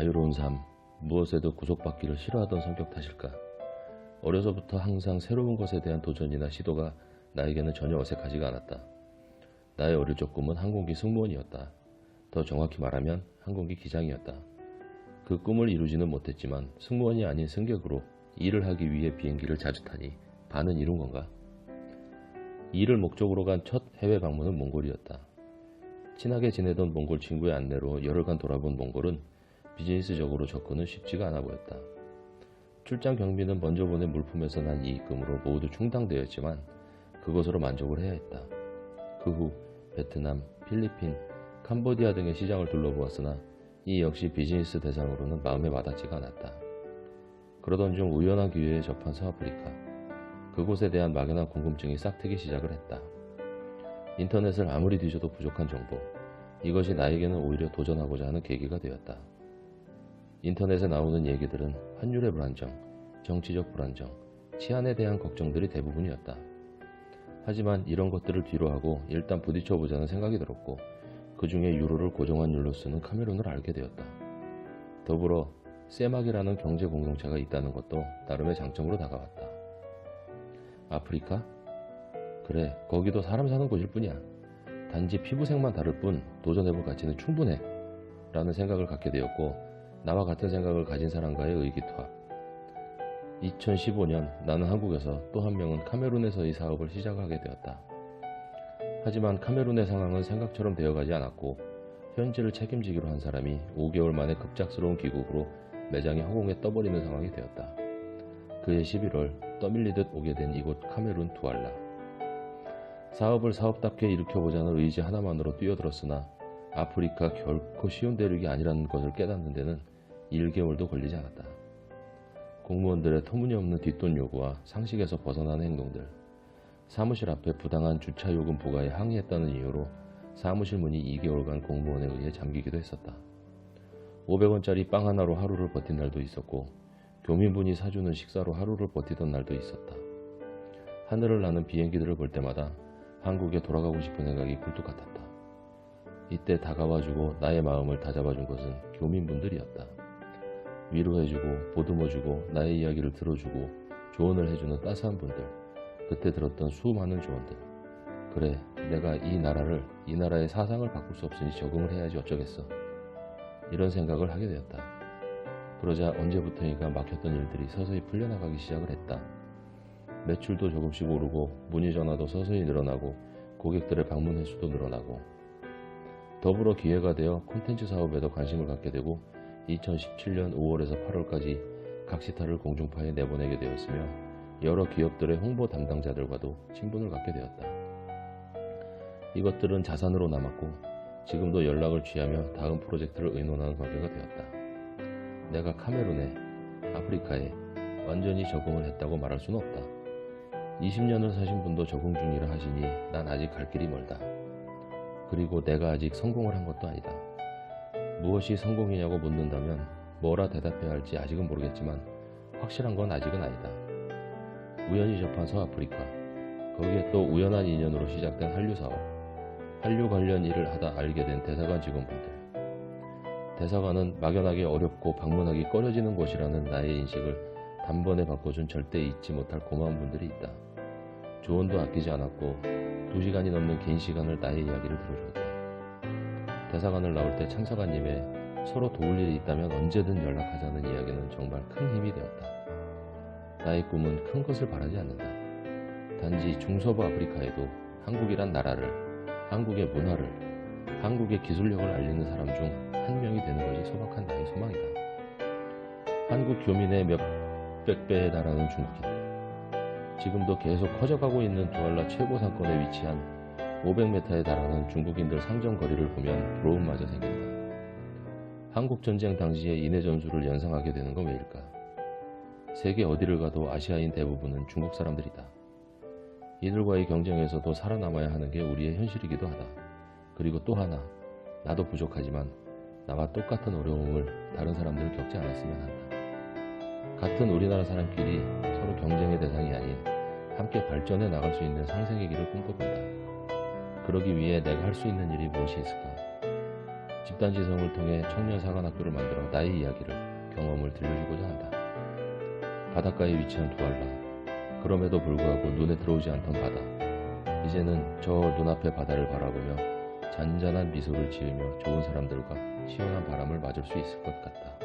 자유로운 삶, 무엇에도 구속받기를 싫어하던 성격 탓일까? 어려서부터 항상 새로운 것에 대한 도전이나 시도가 나에게는 전혀 어색하지가 않았다. 나의 어릴 적 꿈은 항공기 승무원이었다. 더 정확히 말하면 항공기 기장이었다. 그 꿈을 이루지는 못했지만 승무원이 아닌 승객으로 일을 하기 위해 비행기를 자주 타니 반은 이룬 건가? 일을 목적으로 간 첫 해외 방문은 몽골이었다. 친하게 지내던 몽골 친구의 안내로 열흘간 돌아본 몽골은 비즈니스적으로 접근은 쉽지가 않아 보였다. 출장 경비는 먼저 보낸 물품에서 난 이익금으로 모두 충당되었지만 그것으로 만족을 해야 했다. 그 후 베트남, 필리핀, 캄보디아 등의 시장을 둘러보았으나 이 역시 비즈니스 대상으로는 마음에 와닿지가 않았다. 그러던 중 우연한 기회에 접한 서아프리카. 그곳에 대한 막연한 궁금증이 싹트기 시작을 했다. 인터넷을 아무리 뒤져도 부족한 정보. 이것이 나에게는 오히려 도전하고자 하는 계기가 되었다. 인터넷에 나오는 얘기들은 환율의 불안정, 정치적 불안정, 치안에 대한 걱정들이 대부분이었다. 하지만 이런 것들을 뒤로하고 일단 부딪혀보자는 생각이 들었고 그 중에 유로를 고정환율로 쓰는 카메룬을 알게 되었다. 더불어 세막이라는 경제 공동체가 있다는 것도 나름의 장점으로 다가왔다. 아프리카? 그래, 거기도 사람 사는 곳일 뿐이야. 단지 피부색만 다를 뿐 도전해볼 가치는 충분해. 라는 생각을 갖게 되었고, 나와 같은 생각을 가진 사람과의 의기투합. 2015년 나는 한국에서 또 한 명은 카메룬에서의 사업을 시작하게 되었다. 하지만 카메룬의 상황은 생각처럼 되어가지 않았고, 현지를 책임지기로 한 사람이 5개월 만에 급작스러운 귀국으로 매장이 허공에 떠버리는 상황이 되었다. 그해 11월 떠밀리듯 오게 된 이곳 카메룬 두알라. 사업을 사업답게 일으켜보자는 의지 하나만으로 뛰어들었으나 아프리카 결코 쉬운 대륙이 아니라는 것을 깨닫는 데는 1개월도 걸리지 않았다. 공무원들의 터무니없는 뒷돈 요구와 상식에서 벗어나는 행동들, 사무실 앞에 부당한 주차 요금 부과에 항의했다는 이유로 사무실 문이 2개월간 공무원에 의해 잠기기도 했었다. 500원짜리 빵 하나로 하루를 버틴 날도 있었고 교민분이 사주는 식사로 하루를 버티던 날도 있었다. 하늘을 나는 비행기들을 볼 때마다 한국에 돌아가고 싶은 생각이 굴뚝 같았다. 이때 다가와주고 나의 마음을 다잡아준 것은 교민분들이었다. 위로해주고 보듬어주고 나의 이야기를 들어주고 조언을 해주는 따스한 분들. 그때 들었던 수많은 조언들. 그래, 내가 이 나라를, 이 나라의 사상을 바꿀 수 없으니 적응을 해야지 어쩌겠어. 이런 생각을 하게 되었다. 그러자 언제부터인가 막혔던 일들이 서서히 풀려나가기 시작을 했다. 매출도 조금씩 오르고 문의 전화도 서서히 늘어나고 고객들의 방문 횟수도 늘어나고 더불어 기회가 되어 콘텐츠 사업에도 관심을 갖게 되고 2017년 5월에서 8월까지 각 시타를 공중파에 내보내게 되었으며 여러 기업들의 홍보 담당자들과도 친분을 갖게 되었다. 이것들은 자산으로 남았고 지금도 연락을 취하며 다음 프로젝트를 의논하는 관계가 되었다. 내가 카메룬에, 아프리카에 완전히 적응을 했다고 말할 수는 없다. 20년을 사신 분도 적응 중이라 하시니 난 아직 갈 길이 멀다. 그리고 내가 아직 성공을 한 것도 아니다. 무엇이 성공이냐고 묻는다면 뭐라 대답해야 할지 아직은 모르겠지만 확실한 건 아직은 아니다. 우연히 접한 서아프리카, 거기에 또 우연한 인연으로 시작된 한류 사업, 한류 관련 일을 하다 알게 된 대사관 직원분들. 대사관은 막연하게 어렵고 방문하기 꺼려지는 곳이라는 나의 인식을 단번에 바꿔준 절대 잊지 못할 고마운 분들이 있다. 조언도 아끼지 않았고 두 시간이 넘는 긴 시간을 나의 이야기를 들어주었다. 대사관을 나올 때 창사관님의 서로 도울 일이 있다면 언제든 연락하자는 이야기는 정말 큰 힘이 되었다. 나의 꿈은 큰 것을 바라지 않는다. 단지 중서부 아프리카에도 한국이란 나라를, 한국의 문화를, 한국의 기술력을 알리는 사람 중 한 명이 되는 것이 소박한 나의 소망이다. 한국 교민의 몇백 배에 달하는 중국인들. 지금도 계속 커져가고 있는 두알라 최고 상권에 위치한 500m에 달하는 중국인들 상점 거리를 보면 부러움마저 생긴다. 한국 전쟁 당시의 인해 전술을 연상하게 되는 건 왜일까? 세계 어디를 가도 아시아인 대부분은 중국 사람들이다. 이들과의 경쟁에서도 살아남아야 하는 게 우리의 현실이기도 하다. 그리고 또 하나, 나도 부족하지만 나와 똑같은 어려움을 다른 사람들 겪지 않았으면 한다. 같은 우리나라 사람끼리 서로 경쟁의 대상이 아닌 함께 발전해 나갈 수 있는 상생의 길을 꿈꿔본다. 그러기 위해 내가 할 수 있는 일이 무엇이 있을까? 집 집단 지성을 통해 청년 사관학교를 만들어 나의 이야기를 경험을 들려주고자 한다. 바닷가에 위치한 두 알라. 그럼에도 불구하고 눈에 들어오지 않던 바다. 이제는 저 눈앞의 바다를 바라보며 잔잔한 미소를 지으며 좋은 사람들과 시원한 바람을 맞을 수 있을 것 같다.